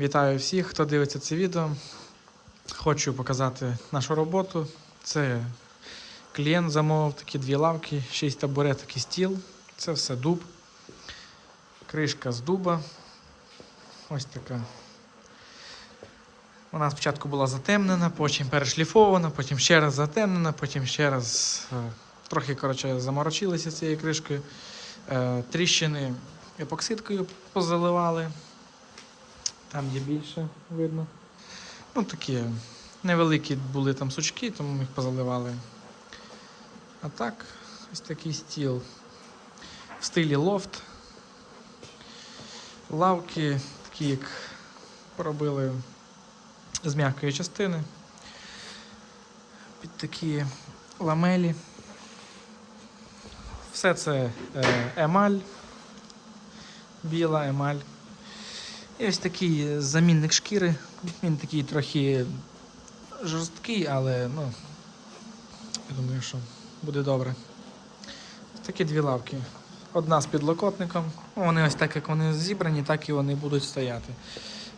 Вітаю всіх, хто дивиться це відео. Хочу показати нашу роботу. Це клієнт замовив такі дві лавки, 6 табуреток і стіл. Це все дуб. Кришка з дуба. Ось така. Вона спочатку була затемнена, потім перешліфована, потім ще раз затемнена, потім ще раз е, трохи коротше, заморочилися цією кришкою. Е, Тріщини епоксидкою позаливали. Там є більше видно. Ну, такі невеликі були там сучки, тому ми їх позаливали. А так, ось такий стіл в стилі лофт. Лавки, такі як поробили з м'якої частини. Під такі ламелі. Все це е, емаль, біла емаль. І ось такий замінник шкіри. Він такий трохи жорсткий, але ну, я думаю, що буде добре. Ось такі дві лавки. Одна з підлокотником. Вони ось так, як вони зібрані, так і вони будуть стояти.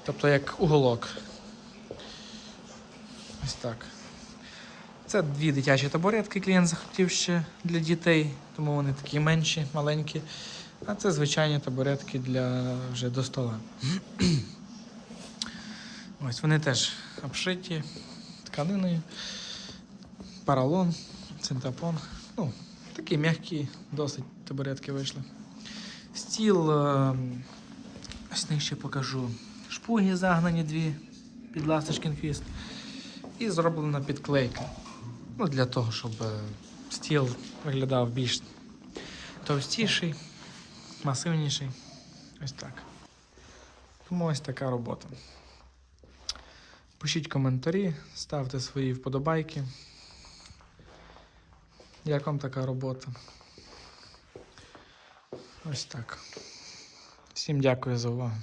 Тобто як уголок. Ось так. Це дві дитячі табуретки клієнт захотів ще для дітей, тому вони такі менші, маленькі. А це звичайні табуретки для вже до стола. Ось вони теж обшиті тканиною, паралон, цинтапон. Ну, такі м'які, досить табуретки вийшли. Стіл, е, ось них ще покажу. Шпуги загнані дві під ласточкин хвіст. І зроблена підклейка. Ну, для того, щоб е, стіл виглядав більш товстіший, масивніший. Ось так. Тому ось така робота. Пишіть коментарі, ставте свої вподобайки. Як вам така робота? Ось так. Всім дякую за увагу.